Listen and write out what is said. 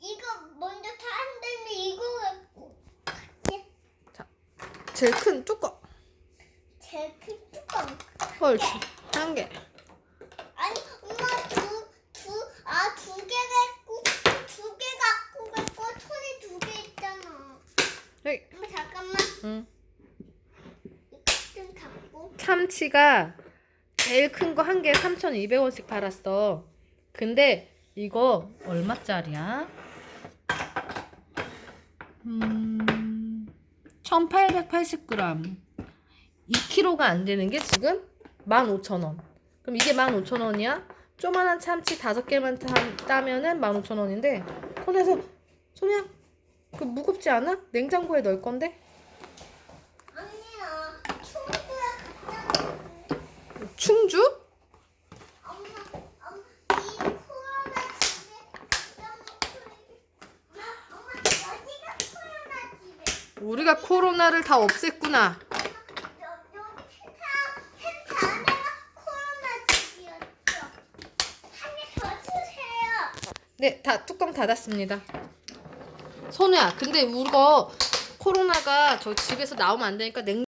이거 먼저 타는데 이거 같이 제일 큰 뚜껑. 제일 큰 뚜껑. 옳지. 한 개. 아니 엄마 두두아 두 개 갖고 두 개 갖고 갖고 손에 두 개 있잖아. 여기. 엄마 잠깐만 응. 이거 좀 갖고. 참치가 제일 큰 거 한 개에 3,200원씩 팔았어. 근데 이거 얼마짜리야? 음, 1,880g. 2kg가 안 되는 게 지금 15,000원. 그럼 이게 15,000원이야? 조만한 참치 5개만 따, 따면은 15,000원인데 손에서 소냐 그 무겁지 않아? 냉장고에 넣을 건데? 충주? 엄마, 엄마, 이 코로나 집에 갖다 놓고 이게- 엄마, 엄마, 여기가 코로나 집에. 우리가 코로나를 다 없앴구나. 네, 다 뚜껑 닫았습니다. 선우야, 근데 우거 코로나가 저 집에서 나오면 안 되니까 냉